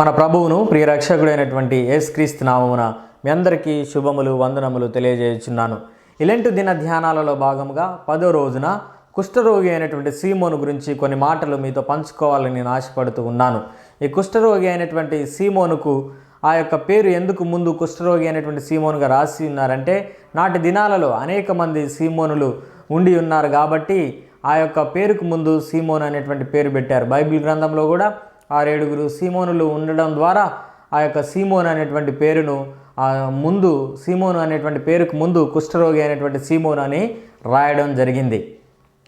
మన ప్రభువును ప్రియరక్షకుడైనటువంటి యేసుక్రీస్తు నామమున మీ అందరికీ శుభములు వందనములు తెలియజేయుచున్నాను. ఇలాంటి దిన ధ్యానాలలో భాగంగా పదో రోజున కుష్ఠరోగి అయినటువంటి సీమోను గురించి కొన్ని మాటలు మీతో పంచుకోవాలని నేను ఆశపడుతూ ఉన్నాను. ఈ కుష్ఠరోగి అయినటువంటి సీమోనుకు ఆ యొక్క పేరు ఎందుకు ముందు కుష్ఠరోగి అయినటువంటి సీమోనుగా రాసి ఉన్నారంటే నాటి దినాలలో అనేక మంది సీమోనులు ఉండి ఉన్నారు కాబట్టి ఆ యొక్క పేరుకు ముందు సీమోన్ అనేటువంటి పేరు పెట్టారు. బైబిల్ గ్రంథంలో కూడా ఆరేడుగురు సీమోనులు ఉండడం ద్వారా ఆ యొక్క సీమోన్ అనేటువంటి పేరును ముందు సీమోను అనేటువంటి పేరుకు ముందు కుష్ఠరోగి అనేటువంటి సీమోన్ అని రాయడం జరిగింది.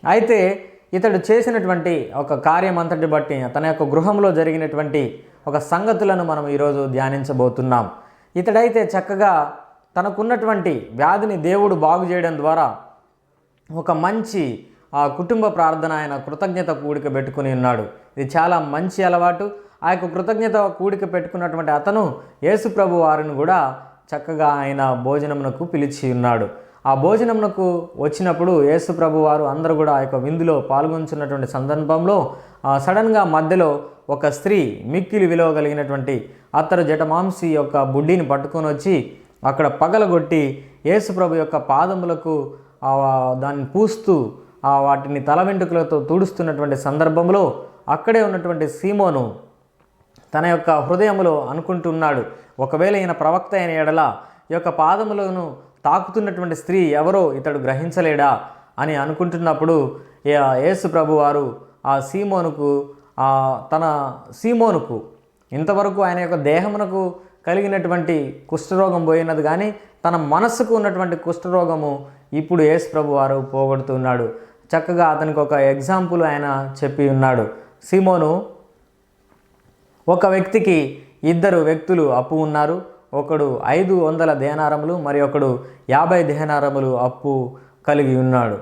అయితే ఇతడు చేసినటువంటి ఒక కార్యం అంతటి బట్టి తన యొక్క గృహంలో జరిగినటువంటి ఒక సంగతులను మనం ఈరోజు ధ్యానించబోతున్నాం. ఇతడైతే చక్కగా తనకున్నటువంటి వ్యాధిని దేవుడు బాగు చేయడం ద్వారా ఒక మంచి ఆ కుటుంబ ప్రార్థన ఆయన కృతజ్ఞత కూడిక పెట్టుకుని ఉన్నాడు. ఇది చాలా మంచి అలవాటు. ఆ యొక్క కృతజ్ఞత కూడిక పెట్టుకున్నటువంటి అతను యేసు ప్రభు వారిని కూడా చక్కగా ఆయన భోజనమునకు పిలిచి ఉన్నాడు. ఆ భోజనమునకు వచ్చినప్పుడు యేసు ప్రభు వారు అందరూ కూడా ఆ యొక్క విందులో పాల్గొంచున్నటువంటి సందర్భంలో సడన్గా మధ్యలో ఒక స్త్రీ మిక్కిలి విలువగలిగినటువంటి అత్తరు జటమాంసి యొక్క బుడ్డిని పట్టుకొని వచ్చి అక్కడ పగలగొట్టి యేసు ప్రభు యొక్క పాదములకు దాన్ని పూస్తూ వాటిని తల వెంట్రుకలతో తుడుస్తున్నటువంటి సందర్భంలో అక్కడే ఉన్నటువంటి సీమోను తన యొక్క హృదయములో అనుకుంటున్నాడు. ఒకవేళ ఈయన ప్రవక్త అయిన ఎడల ఈ యొక్క పాదములను తాకుతున్నటువంటి స్త్రీ ఎవరో ఇతడు గ్రహించలేడా అని అనుకుంటున్నప్పుడు యేసు ప్రభు వారు ఆ సీమోనుకు ఆ తన సీమోనుకు ఇంతవరకు ఆయన యొక్క దేహమునకు కలిగినటువంటి కుష్ఠరోగం పోయినది కానీ తన మనస్సుకు ఉన్నటువంటి కుష్ఠరోగము ఇప్పుడు యేసు ప్రభు వారు పోగొడుతున్నాడు. చక్కగా అతనికి ఒక ఎగ్జాంపుల్ ఆయన చెప్పి ఉన్నాడు. సిమోను ఒక వ్యక్తికి ఇద్దరు వ్యక్తులు అప్పు ఉన్నారు. ఒకడు ఐదు వందల దేనారములు మరి ఒకడు యాభై దేనారములు అప్పు కలిగి ఉన్నాడు.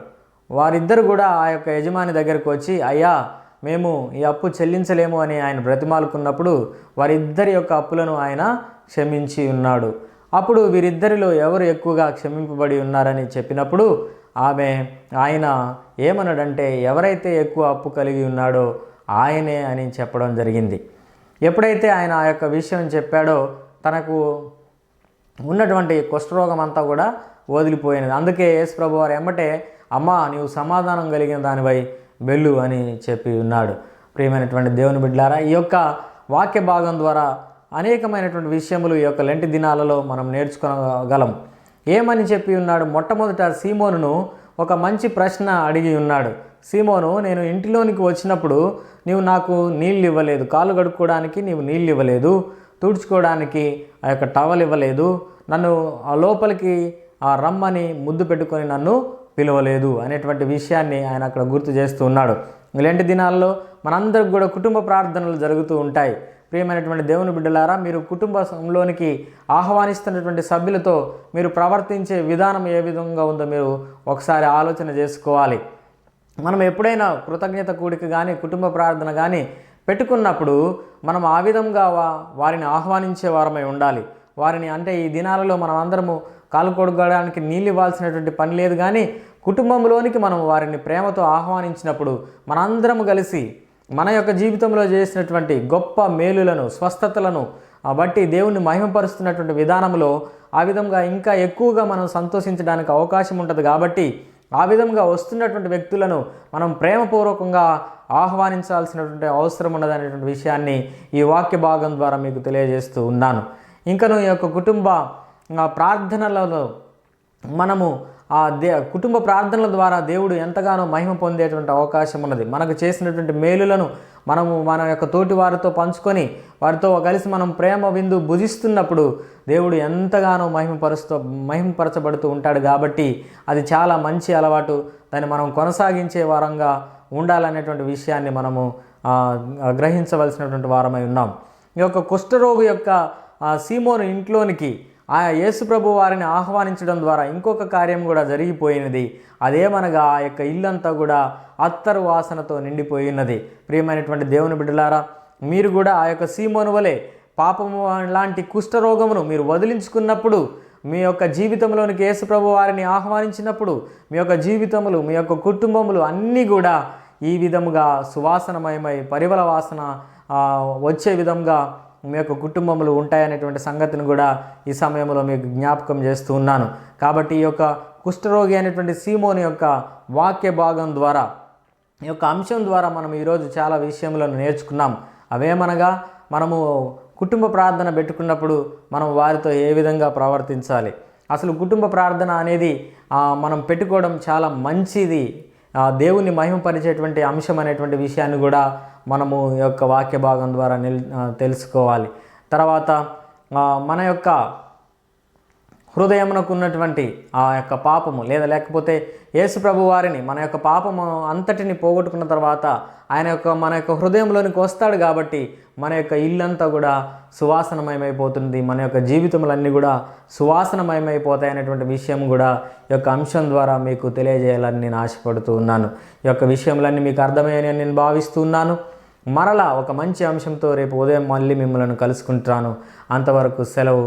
వారిద్దరు కూడా ఆ యొక్క యజమాని దగ్గరకు వచ్చి అయ్యా మేము ఈ అప్పు చెల్లించలేము అని ఆయన బ్రతిమాలుకున్నప్పుడు వారిద్దరి యొక్క అప్పులను ఆయన క్షమించి ఉన్నాడు. అప్పుడు వీరిద్దరిలో ఎవరు ఎక్కువగా క్షమింపబడి ఉన్నారని చెప్పినప్పుడు ఆమె ఆయన ఏమన్నాడంటే ఎవరైతే ఎక్కువ అప్పు కలిగి ఉన్నాడో ఆయనే అని చెప్పడం జరిగింది. ఎప్పుడైతే ఆయన ఆ యొక్క విషయం చెప్పాడో తనకు ఉన్నటువంటి కుష్ఠరోగం అంతా కూడా వదిలిపోయినది. అందుకే యేసు ప్రభు వారు ఎమ్మటే అమ్మా నీవు సమాధానం కలిగిన దానిపై వెళ్ళు అని చెప్పి ఉన్నాడు. ప్రియమైనటువంటి దేవుని బిడ్డారా ఈ యొక్క వాక్య భాగం ద్వారా అనేకమైనటువంటి విషయములు ఈ యొక్క లెంటి దినాలలో మనం నేర్చుకోగలం ఏమని చెప్పి ఉన్నాడు? మొట్టమొదట సీమోనును ఒక మంచి ప్రశ్న అడిగి ఉన్నాడు. సీమోను నేను ఇంటిలోనికి వచ్చినప్పుడు నీవు నాకు నీళ్ళు ఇవ్వలేదు. కాలు కడుక్కోవడానికి నీవు నీళ్ళు ఇవ్వలేదు. తుడుచుకోవడానికి ఆ యొక్క టవల్ ఇవ్వలేదు. నన్ను ఆ లోపలికి ఆ రమ్మని ముద్దు పెట్టుకొని నన్ను పిలవలేదు అనేటువంటి విషయాన్ని ఆయన అక్కడ గుర్తు చేస్తూ ఉన్నాడు. ఇలాంటి దినాల్లో మనందరికి కూడా కుటుంబ ప్రార్థనలు జరుగుతూ ఉంటాయి. ప్రియమైనటువంటి దేవుని బిడ్డలారా మీరు కుటుంబంలోనికి ఆహ్వానిస్తున్నటువంటి సభ్యులతో మీరు ప్రవర్తించే విధానం ఏ విధంగా ఉందో మీరు ఒకసారి ఆలోచన చేసుకోవాలి. మనం ఎప్పుడైనా కృతజ్ఞత కూడిక కానీ కుటుంబ ప్రార్థన కానీ పెట్టుకున్నప్పుడు మనం ఆ విధంగా వారిని ఆహ్వానించే వారమై ఉండాలి. వారిని అంటే ఈ దినాలలో మనం అందరము కాలు కొడుకోవడానికి నీళ్ళు ఇవ్వాల్సినటువంటి పని లేదు కానీ కుటుంబంలోనికి మనం వారిని ప్రేమతో ఆహ్వానించినప్పుడు మనందరం కలిసి మన యొక్క జీవితంలో చేసినటువంటి గొప్ప మేలులను స్వస్థతలను బట్టి దేవుణ్ణి మహిమపరుస్తున్నటువంటి విధానంలో ఆ విధంగా ఇంకా ఎక్కువగా మనం సంతోషించడానికి అవకాశం ఉంటుంది కాబట్టి ఆ విధంగా వస్తున్నటువంటి వ్యక్తులను మనం ప్రేమపూర్వకంగా ఆహ్వానించాల్సినటువంటి అవసరం ఉన్నదనేటువంటి విషయాన్ని ఈ వాక్య భాగం ద్వారా మీకు తెలియజేస్తూ ఉన్నాను. ఇంకను ఈ యొక్క కుటుంబ ప్రార్థనలలో మనము ఆ దే కుటుంబ ప్రార్థనల ద్వారా దేవుడు ఎంతగానో మహిమ పొందేటువంటి అవకాశం ఉన్నది. మనకు చేసినటువంటి మేలులను మనము మన యొక్క తోటి వారితో పంచుకొని వారితో కలిసి మనం ప్రేమ విందు భుజిస్తున్నప్పుడు దేవుడు ఎంతగానో మహిమపరుస్తూ మహిమపరచబడుతూ ఉంటాడు కాబట్టి అది చాలా మంచి అలవాటు. దాన్ని మనం కొనసాగించే వారంగా ఉండాలనేటువంటి విషయాన్ని మనము గ్రహించవలసినటువంటి వారమై ఉన్నాం. ఈ యొక్క కుష్ఠరోగు యొక్క సీమోను ఇంట్లోనికి ఆ యేసుప్రభు వారిని ఆహ్వానించడం ద్వారా ఇంకొక కార్యం కూడా జరిగిపోయినది. అదేమనగా ఆ యొక్క ఇల్లంతా కూడా అత్తరు వాసనతో నిండిపోయినది. ప్రియమైనటువంటి దేవుని బిడ్డలారా మీరు కూడా ఆ యొక్క సీమోను వలె పాపము లాంటి కుష్ఠరోగమును మీరు వదిలించుకున్నప్పుడు మీ యొక్క జీవితంలోనికి యేసుప్రభు వారిని ఆహ్వానించినప్పుడు మీ యొక్క జీవితములు మీ యొక్క కుటుంబములు అన్నీ కూడా ఈ విధముగా సువాసనమయమై పరిమళ వాసన వచ్చే విధంగా మీ యొక్క కుటుంబములు ఉంటాయనేటువంటి సంగతిని కూడా ఈ సమయంలో మీకు జ్ఞాపకం చేస్తూ ఉన్నాను. కాబట్టి ఈ యొక్క కుష్ఠరోగి అయినటువంటి సీమోని యొక్క వాక్య భాగం ద్వారా ఈ యొక్క అంశం ద్వారా మనం ఈరోజు చాలా విషయములను నేర్చుకున్నాం. అవేమనగా మనము కుటుంబ ప్రార్థన పెట్టుకున్నప్పుడు మనం వారితో ఏ విధంగా ప్రవర్తించాలి? అసలు కుటుంబ ప్రార్థన అనేది మనం పెట్టుకోవడం చాలా మంచిది. దేవుని మహిమపరిచేటువంటి అంశం అనేటువంటి విషయాన్ని కూడా మనము ఈ యొక్క వాక్య భాగం ద్వారా నిల్ తెలుసుకోవాలి. తర్వాత మన యొక్క హృదయమునకు ఉన్నటువంటి ఆ యొక్క పాపము లేదా లేకపోతే యేసు ప్రభు వారిని మన యొక్క పాపము అంతటిని పోగొట్టుకున్న తర్వాత ఆయన యొక్క మన యొక్క హృదయంలోనికి వస్తాడు కాబట్టి మన యొక్క ఇల్లంతా కూడా సువాసనమయమైపోతుంది మన యొక్క జీవితములన్నీ కూడా సువాసనమయమైపోతాయి అనేటువంటి విషయం కూడా ఈ యొక్క అంశం ద్వారా మీకు తెలియజేయాలని నేను ఆశపడుతూ ఉన్నాను. ఈ యొక్క విషయములన్నీ మీకు అర్థమయ్యాయని నేను భావిస్తున్నాను మరలా ఒక మంచి అంశంతో రేపు ఉదయం మళ్ళీ మిమ్మల్ని కలుసుకుంటాను. అంతవరకు సెలవు.